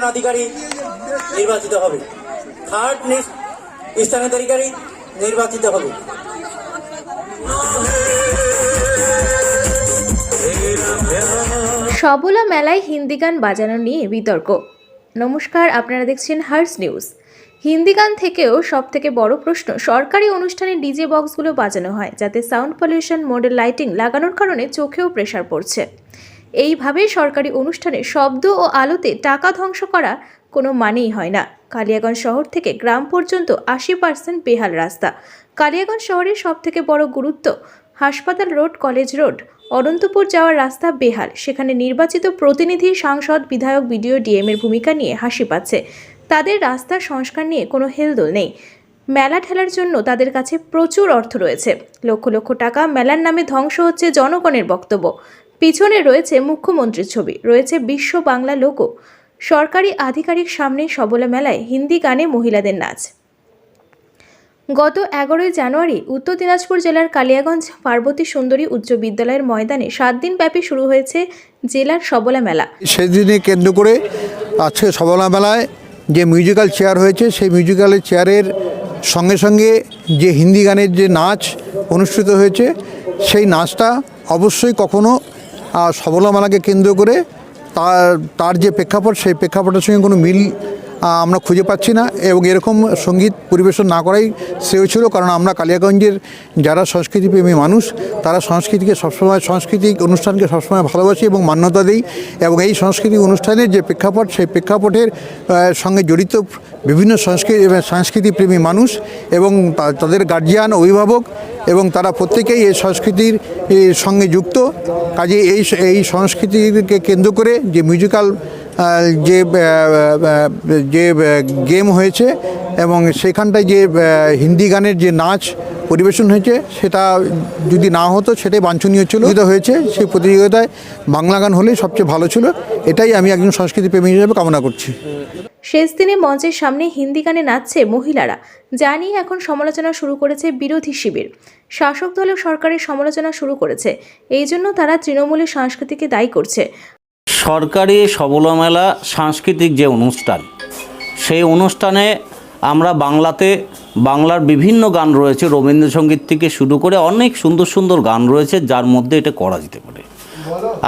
স্থানাধিকারী নির্বাচিত হবে। থার্ড স্থানাধিকারী নির্বাচিত হবে। সবলা মেলায় হিন্দি গান বাজানো নিয়ে বিতর্ক। নমস্কার, আপনারা দেখছেন হার্স নিউজ। হিন্দি গান থেকেও সব থেকে বড় প্রশ্ন, সরকারি অনুষ্ঠানে ডিজে বক্সগুলো বাজানো হয়, যাতে সাউন্ড পলিউশন, মডেল লাইটিং লাগানোর কারণে চোখেও প্রেশার পড়ছে। এইভাবে সরকারি অনুষ্ঠানে শব্দ ও আলোতে টাকা ধ্বংস করা কোনো মানেই হয় না। কালিয়াগঞ্জ শহর থেকে গ্রাম পর্যন্ত আশি পার্সেন্ট বেহাল রাস্তা। কালিয়াগঞ্জ শহরের সব থেকে বড় গুরুত্ব হাসপাতাল রোড, কলেজ রোড। অনন্তপুর যাওয়ার রাস্তা বেহাল। সেখানে নির্বাচিত প্রতিনিধি, সাংসদ, বিধায়ক, বিডিও ডিএমের ভূমিকা নিয়ে হাসি পাচ্ছে। তাদের রাস্তার সংস্কার নিয়ে কোনো হেলদোল নেই। মেলা ঠেলার জন্য তাদের কাছে প্রচুর অর্থ রয়েছে। লক্ষ লক্ষ টাকা মেলার নামে ধ্বংস হচ্ছে জনগণের বক্তব্য। পিছনে রয়েছে মুখ্যমন্ত্রীর ছবি, রয়েছে বিশ্ব বাংলা লোকো সরকারি আধিকারিক সামনে সবলা মেলায় হিন্দি গানে মহিলাদের নাচ। গত এগারোই জানুয়ারি উত্তর দিনাজপুর জেলার কালিয়াগঞ্জ পার্বতী সুন্দরী উচ্চ বিদ্যালয়ের ময়দানে সাত দিন ব্যাপী শুরু হয়েছে জেলার সবলা মেলা। সেদিনে কেন্দ্র করে আজকে সবলা মেলায় যে মিউজিক্যাল চেয়ার হয়েছে, সেই মিউজিক্যাল চেয়ারের সঙ্গে সঙ্গে যে হিন্দি গানের যে নাচ অনুষ্ঠিত হয়েছে, সেই নাচটা অবশ্যই কখনো আহ, সবলা মেলাকে কেন্দ্র করে তার তার যে প্রেক্ষাপট সেই প্রেক্ষাপটের সঙ্গে কোনো মিল আমরা খুঁজে পাচ্ছি না। এবং এরকম সংগীত পরিবেশন না করাই শ্রেয় ছিল কারণ আমরা কালিয়াগঞ্জের যারা সংস্কৃতিপ্রেমী মানুষ তারা সংস্কৃতিকে সবসময় সাংস্কৃতিক অনুষ্ঠানকে সবসময় ভালোবাসি এবং মান্যতা দিই। এবং এই সাংস্কৃতিক অনুষ্ঠানের যে প্রেক্ষাপট সেই প্রেক্ষাপটের সঙ্গে জড়িত বিভিন্ন সংস্কৃতি সংস্কৃতিপ্রেমী মানুষ এবং তাদের গার্জিয়ান অভিভাবক এবং তারা প্রত্যেকেই এই সংস্কৃতির সঙ্গে যুক্ত। কাজে এই এই সংস্কৃতিকে কেন্দ্র করে যে মিউজিক্যাল যে যে গেম হয়েছে এবং সেখানটায় যে হিন্দি গানের যে নাচ পরিবেশন হয়েছে, সেটা যদি না হতো, সেটাই বাঞ্ছনীয় ছিল। যেটা হয়েছে সেই প্রতিযোগিতায় বাংলা গান হলেই সবচেয়ে ভালো ছিল। এটাই আমি একজন সংস্কৃতিপ্রেমী হিসেবে কামনা করছি। শেষ দিনে মঞ্চের সামনে হিন্দি গানে নাচছে মহিলারা, যা নিয়ে এখন সমালোচনা শুরু করেছে বিরোধী শিবির। শাসক দলেও সরকারের সমালোচনা শুরু করেছে, এই জন্য তারা তৃণমূলের সংস্কৃতিকে দায়ী করছে। সরকারি সবলা মেলা সাংস্কৃতিক যে অনুষ্ঠান, সেই অনুষ্ঠানে আমরা বাংলাতে বাংলার বিভিন্ন গান রয়েছে, রবীন্দ্রসঙ্গীত থেকে শুরু করে অনেক সুন্দর সুন্দর গান রয়েছে, যার মধ্যে এটা করা যেতে পারে।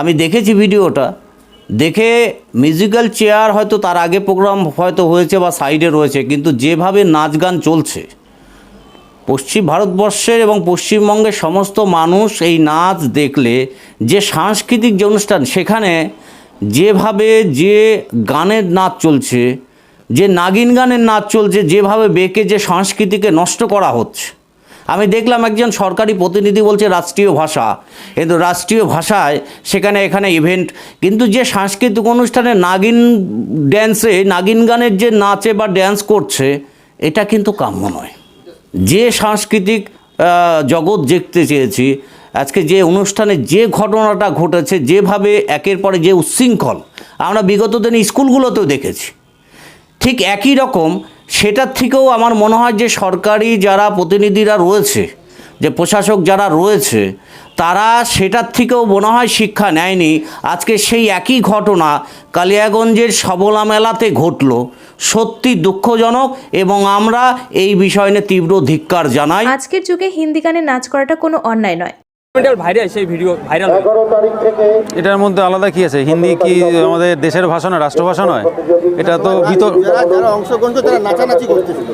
আমি দেখেছি ভিডিওটা দেখে মিউজিক্যাল চেয়ার হয়তো তার আগে প্রোগ্রাম হয়তো হয়েছে বা সাইডে রয়েছে, কিন্তু যেভাবে নাচ গান চলছে, পশ্চিম ভারতবর্ষের এবং পশ্চিমবঙ্গের সমস্ত মানুষ এই নাচ দেখলে, যে সাংস্কৃতিক যে অনুষ্ঠান, সেখানে যেভাবে যে গানের নাচ চলছে, যে নাগিন গানের নাচ চলছে, যেভাবে বেঁকে যে সংস্কৃতিকে নষ্ট করা হচ্ছে আমি দেখলাম একজন সরকারি প্রতিনিধি বলছে রাষ্ট্রীয় ভাষা। কিন্তু রাষ্ট্রীয় ভাষায় সেখানে এখানে ইভেন্ট কিন্তু যে সাংস্কৃতিক অনুষ্ঠানে নাগিন ড্যান্সে নাগিন গানের যে নাচে বা ড্যান্স করছে, এটা কিন্তু কাম্য নয়। যে সাংস্কৃতিক জগৎ দেখতে চেয়েছি, আজকে যে অনুষ্ঠানে যে ঘটনাটা ঘটেছে, যেভাবে একের পরে যে উচ্ছৃঙ্খল, আমরা বিগত দিনে স্কুলগুলোতেও দেখেছি। ঠিক একই রকম সেটার থেকেও আমার মনে হয় যে সরকারি যারা প্রতিনিধিরা রয়েছে, যে প্রশাসক যারা রয়েছে, তারা সেটার থেকেও মনে হয় শিক্ষা নেয়নি। আজকে সেই একই ঘটনা কালিয়াগঞ্জের সবলা মেলাতে ঘটলো। সত্যি দুঃখজনক এবং আমরা এই বিষয় নিয়ে তীব্র ধিক্কার জানাই। আজকের যুগে হিন্দি গানে নাচ করাটা কোনো অন্যায় নয়। ভাইরাল সেই ভিডিও ভাইরাল এটার মধ্যে আলাদা কি আছে? হিন্দি কি আমাদের দেশের ভাষা নয় রাষ্ট্রভাষা নয়? এটা তো ভিতর যারা অংশগ্রহণ করছে তারা নাচানাচি করতেছিল।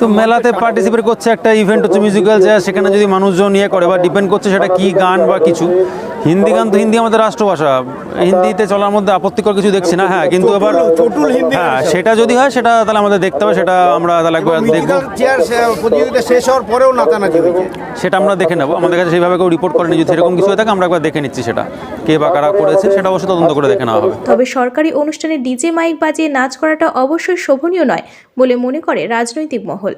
তো মেলাতে পার্টিসিপেট করছে একটা ইভেন্ট হচ্ছে মিউজিক্যাল চেয়ার সেখানে যদি মানুষজন ইয়ে করে বা ডিপেন্ড করছে সেটা কি গান বা কিছু। হিন্দি গান তো হিন্দি আমাদের রাষ্ট্রভাষা। হিন্দিতে চলার মধ্যে আপত্তিকর কিছু দেখছি না হ্যাঁ কিন্তু হিন্দি হ্যাঁ সেটা যদি হয় সেটা তাহলে আমাদের দেখতে হবে সেটা আমরা তাহলে একবার দেখব। প্রতিযোগিতা শেষ হওয়ার পরেও নাচানাচি সেটা আমরা দেখে নেব। আমাদের কাছে সেইভাবে কেউ রিপোর্ট করেনি যদি সেরকম কিছু হয়ে থাকে আমরা একবার দেখে নিচ্ছি সেটা কে বা কারা করেছে সেটা অবশ্যই তদন্ত করে দেখে নেওয়া হবে। তবে সরকারি অনুষ্ঠানে ডিজে মাইক বাজিয়ে নাচ করাটা অবশ্যই শোভনীয় নয়। বলে মনে করে রাজনৈতিক মহল।